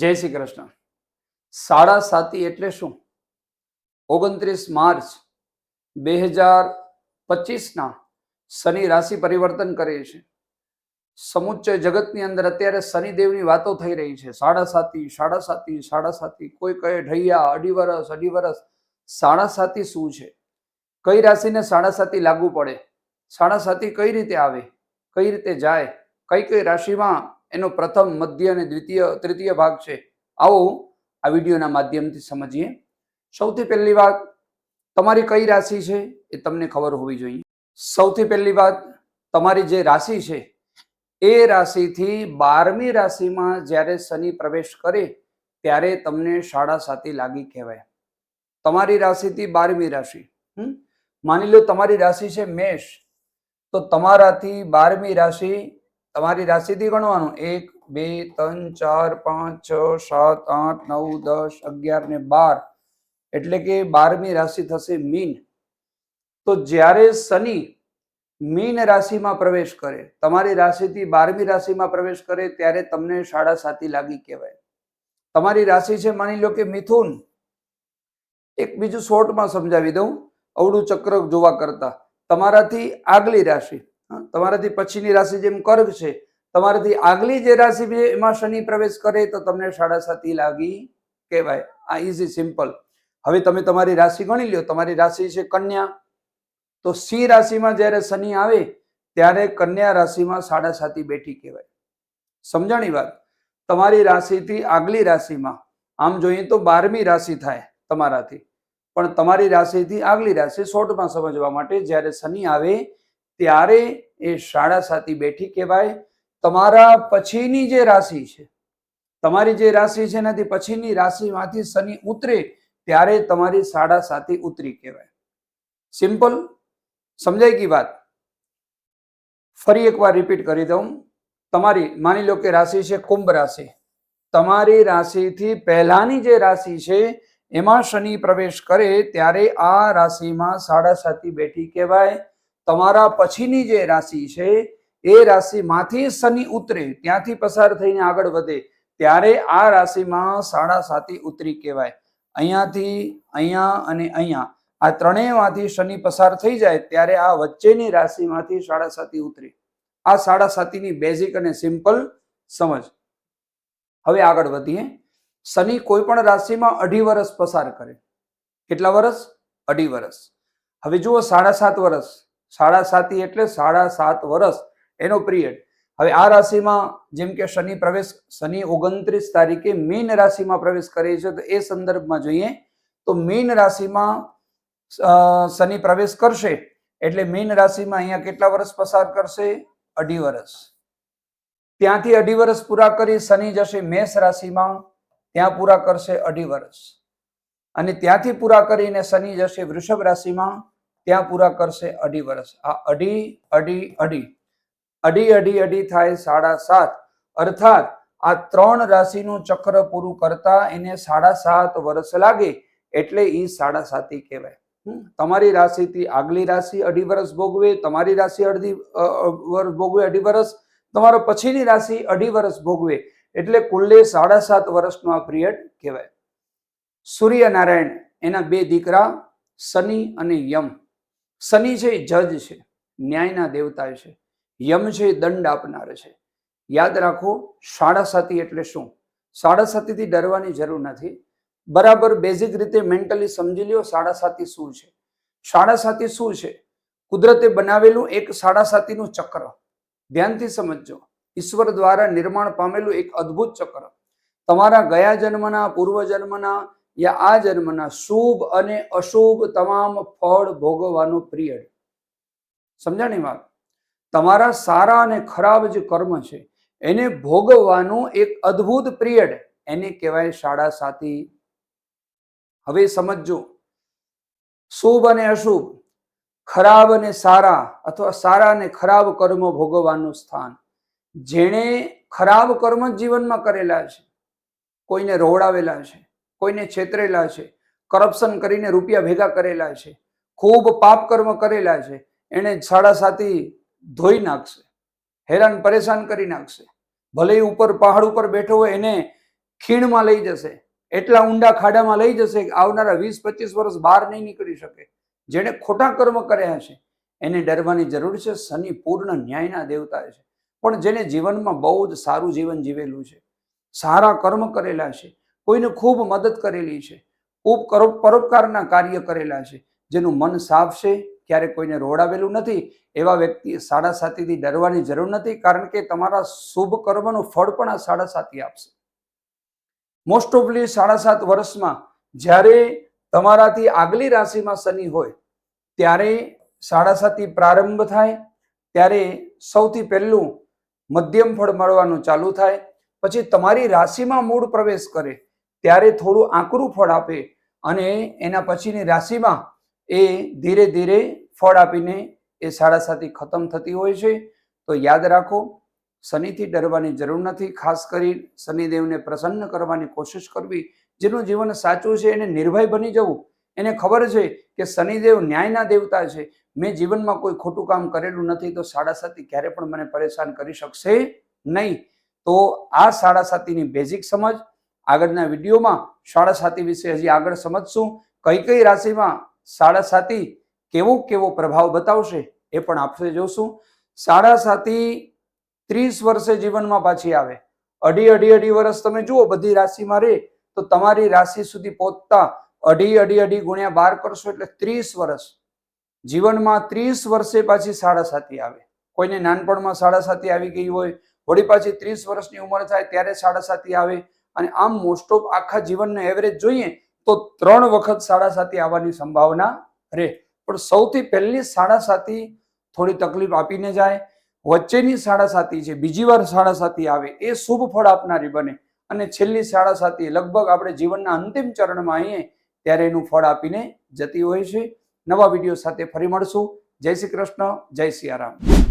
જય શ્રી કૃષ્ણ. સાડા સાતી એટલે શું? ઓગણત્રીસ માર્ચ બે હજાર પચીસના શનિ રાશિ પરિવર્તન કરે છે. સમુચ્ચય જગતની અંદર અત્યારે શનિદેવની વાતો થઈ રહી છે. સાડા સાતી સાડા સાતી સાડા સાતી, કોઈ કહે ઢૈયા, અઢી વરસ અઢી વરસ. સાડા સાતી શું છે? કઈ રાશિને સાડા સાતી લાગુ પડે? સાડા સાતી કઈ રીતે આવે? કઈ રીતે જાય? કઈ કઈ રાશિમાં એનો પ્રથમ, મધ્ય અને દ્વિતીય, તૃતીય ભાગ છે. આવો આ વિડીયોના માધ્યમથી સમજીએ. સૌથી પહેલી વાત તમારી કઈ રાશિ છે એ તમને ખબર હોવી જોઈએ. સૌથી પહેલી વાત તમારી જે રાશિ છે એ રાશિથી બારમી રાશિમાં જ્યારે શનિ પ્રવેશ કરે ત્યારે તમને સાડા સાતી લાગી કહેવાય. તમારી રાશિથી બારમી રાશિ? માની લો તમારી રાશિ છે મેષ, તો તમારાથી બારમી રાશિ તમારી રાશિથી ગણવાનું. એક, બે, ત્રણ, ચાર, પાંચ, છ, સાત, આઠ, નવ, દસ, અગિયાર ને બાર. એટલે કે બારમી રાશિ થશે મીન. તો જ્યારે શનિ મીન રાશિમાં પ્રવેશ કરે, તમારી રાશિથી બારમી રાશિમાં પ્રવેશ કરે, ત્યારે તમને સાડા સાતી લાગી કહેવાય. તમારી રાશિ છે માની લો કે મિથુન. એક બીજું શોર્ટમાં સમજાવી દઉં. અવળું ચક્ર જોવા કરતા. તમારાથી આગલી રાશિ તમારાથી પછીની રાશિ જેમ કર્ક છે, તમારાથી આગલી જે રાશિ છે એમાં શનિ પ્રવેશ કરે તો તમને સાડા સાતી લાગી કહેવાય. આ ઇઝી સિમ્પલ હવે તમે તમારી રાશિ ગણી લ્યો. તમારી રાશિ છે કન્યા. તો સિંહ રાશિમાં જ્યારે શનિ આવે, ત્યારે કન્યા રાશિમાં સાડા સાતી બેઠી કહેવાય. સમજાણી વાત? તમારી રાશિથી આગલી રાશિમાં, આમ જોઈએ તો બારમી રાશિ થાય તમારાથી. પણ તમારી રાશિથી આગલી રાશિ શોર્ટમાં સમજવા માટે જ્યારે શનિ આવે ત્યારે એ સાડા સાતી બેઠી કહેવાય, તમારા પછીની જે રાશિ છે, તમારી જે રાશિ છે એનાથી પછીની રાશિમાંથી શનિ ઉતરે ત્યારે તમારી સાડા સાતી ઉતરી કહેવાય. સિમ્પલ, સમજાય ગઈ વાત? ફરી એકવાર રિપીટ કરી દઉં. તમારી, માની લો કે રાશિ છે કુંભ રાશિ. તમારી રાશિથી પહેલાની જે રાશિ છે, એમાં શનિ પ્રવેશ કરે ત્યારે આ રાશિમાં સાડા સાતી બેઠી કહેવાય. તમારા પછીની જે રાશિ છે, એ રાશિમાંથી શનિ ઉતરે, ત્યાંથી પસાર થઈને આગળ વધે, ત્યારે આ રાશિમાં સાડા સાતી ઉતરી કહેવાય. અહીંયાથી અહીંયા અને અહીંયા, આ ત્રણેયમાંથી શનિ પસાર થઈ જાય, ત્યારે આ વચ્ચેની રાશિમાંથી સાડા સાતી ઉતરી. આ સાડા સાતીની બેઝિક અને સિમ્પલ સમજ. હવે આગળ વધીએ. શનિ કોઈ પણ રાશિમાં અઢી વર્ષ પસાર કરે. કેટલા વર્ષ અઢી વર્ષ હવે જુઓ, સાડા સાત વર્ષ સાડા સાતી એટલે સાડા સાત વર્ષ એનો પિરિયડ હવે આ રાશિમાં જેમ કે શનિ પ્રવેશ, શનિ ઓગણત્રીસ તારીખે મીન રાશિમાં પ્રવેશ કરે છે, તો એ સંદર્ભમાં જોઈએ તો મીન રાશિમાં શનિ પ્રવેશ કરશે એટલે મીન રાશિમાં અહીંયા કેટલા વર્ષ પસાર કરશે? અઢી વર્ષ ત્યાંથી અઢી વર્ષ પૂરા કરી શનિ જશે મેષ રાશિમાં, ત્યાં પૂરા કરશે અઢી વર્ષ અને ત્યાંથી પૂરા કરીને શનિ જશે વૃષભ રાશિમાં ત્યાં પૂરા કરશે અઢી વર્ષ આ અઢી અઢી અઢી. અઢી અઢી અઢી થાય સાડા સાત. અર્થાત આ ત્રણ રાશિનું ચક્ર પૂરું કરતા એને સાડા સાત વર્ષ લાગે એટલે એ સાડા સાતી કહેવાય. તમારી રાશિથી આગલી રાશિ અઢી વર્ષ ભોગવે, તમારી રાશિ અડધી વર્ષ ભોગવે અઢી વર્ષ તમારો પછીની રાશિ અઢી વર્ષ ભોગવે એટલે કુલ્લે સાડા સાત વર્ષનો આ પિરિયડ કહેવાય. સૂર્યનારાયણ એના બે દીકરા, શનિ અને યમ. શનિ છે, જજ છે, ન્યાયના દેવતા છે, યમ છે, દંડ આપનાર છે. યાદ રાખો, સાડા સાતી એટલે શું? સાડા સાતીથી ડરવાની જરૂર નથી. બરાબર બેઝિક રીતે મેન્ટલી સમજી લ્યો, સાડા સાતી શું છે? સાડા સાતી શું છે? કુદરતે બનાવેલું એક સાડા સાતીનું ચક્ર. ધ્યાનથી સમજજો, ઈશ્વર દ્વારા નિર્માણ પામેલું એક અદ્ભુત ચક્ર. તમારા ગયા જન્મના પૂર્વ જન્મના યા આ જન્મના શુભ અને અશુભ તમામ ફળ ભોગવવાનું પિરિયડ. સમજાણી વાત? તમારા સારા અને ખરાબ જે કર્મ છે. એને ભોગવવાનું એક અદ્ભુત પિરિયડ. એને કહેવાય શાળા સાથી. હવે સમજજો. શુભ અને અશુભ, ખરાબ અને સારા અથવા સારા અને ખરાબ કર્મ ભોગવવાનું સ્થાન. જેણે ખરાબ કર્મ જીવનમાં કરેલા છે, કોઈને રોવડાવેલા છે કોઈને છેતરેલા છે કરપ્શન કરીને રૂપિયા ભેગા કરેલા છે, ખૂબ પાપ કર્મ કરેલા છે એને સાડા સાતી ધોઈ નાખશે, હેરાન પરેશાન કરી નાખશે, ભલે ઉપર પહાડ ઉપર બેઠો હોય એને ખીણમાં લઈ જશે, એટલા ઊંડા ખાડામાં લઈ જશે કે આવનારા વીસ પચીસ વર્ષ બહાર નહીં નીકળી શકે, જેણે ખોટા કર્મ કર્યા છે, એને ડરવાની જરૂર છે, શનિ પૂર્ણ ન્યાયના દેવતા છે, પણ જેને જીવનમાં બહુ જ સારું જીવન જીવેલું છે, સારા કર્મ કરેલા છે કોઈને ખૂબ મદદ કરેલી છે, ખૂબ કરો- પરોપકારના કાર્ય કરેલા છે, જેનું મન સાફ છે, ક્યારે કોઈને રોડાવેલું નથી, એવા વ્યક્તિ સાડા સાતીથી ડરવાની જરૂર નથી, કારણ કે તમારા શુભ કર્મનું ફળ પણ આ સાડા સાતી આપશે. મોસ્ટ ઓફલી સાડા સાત વર્ષમાં જ્યારે તમારાથી આગલી રાશિમાં શનિ હોય, ત્યારે સાડા સાતી પ્રારંભ થાય, ત્યારે સૌથી પહેલું મધ્યમ ફળ મળવાનું ચાલુ થાય, પછી તમારી રાશિમાં મૂળ પ્રવેશ કરે ત્યારે થોડું આકરું ફળ આપે અને એના પછીની રાશિમાં એ ધીરે ધીરે ફળ આપીને એ સાડા સાતી ખતમ થતી હોય છે. તો યાદ રાખો, શનિથી ડરવાની જરૂર નથી. ખાસ કરી શનિદેવને પ્રસન્ન કરવાની કોશિશ કરવી, જેનું જીવન સાચું છે એને નિર્ભય બની જવું, એને ખબર છે કે શનિદેવ ન્યાયના દેવતા છે. મેં જીવનમાં કોઈ ખોટું કામ કરેલું નથી તો સાડા સાતી ક્યારે પણ મને પરેશાન કરી શકશે નહીં. તો આ સાડા સાતીની બેઝિક સમજ આગળના વિડીયોમાં સાડા સાતી વિશે હજી આગળ સમજશું. કઈ કઈ રાશિમાં સાડા સાતી કેવો કેવો પ્રભાવ બતાવશે એ પણ આપણે જોશું. સાડા સાતી ત્રીસ વર્ષે જીવનમાં પાછી આવે. અઢી અઢી અઢી વર્ષ તમે જુઓ, બધી રાશિમાં રહે તો તમારી રાશિ સુધી પહોંચતા અઢી અઢી અઢી ગુણ્યા બાર કરશો એટલે ત્રીસ વર્ષ. જીવનમાં ત્રીસ વર્ષે પાછી સાડા સાતી આવે. કોઈને નાનપણમાં સાડા સાતી આવી ગઈ હોય, વળી પાછી ત્રીસ વર્ષની ઉંમર થાય ત્યારે સાડા સાતી આવે. અને આમ મોસ્ટ ઓફ આખા જીવનને એવરેજ જોઈએ તો ત્રણ વખત સાડા સાતી આવવાની સંભાવના રહે. પણ સૌથી પહેલી સાડા સાતી થોડી તકલીફ આપીને જાય, વચ્ચેની સાડા સાતી છે બીજી વાર સાડા સાતી આવે એ શુભ ફળ આપનારી બને. અને છેલ્લી સાડા સાતી લગભગ આપણે જીવનના અંતિમ ચરણમાં આવીએ ત્યારે એનું ફળ આપીને જતી હોય છે. નવા વીડિયો સાથે ફરી મળશું. જય શ્રી કૃષ્ણ, જય સિયારામ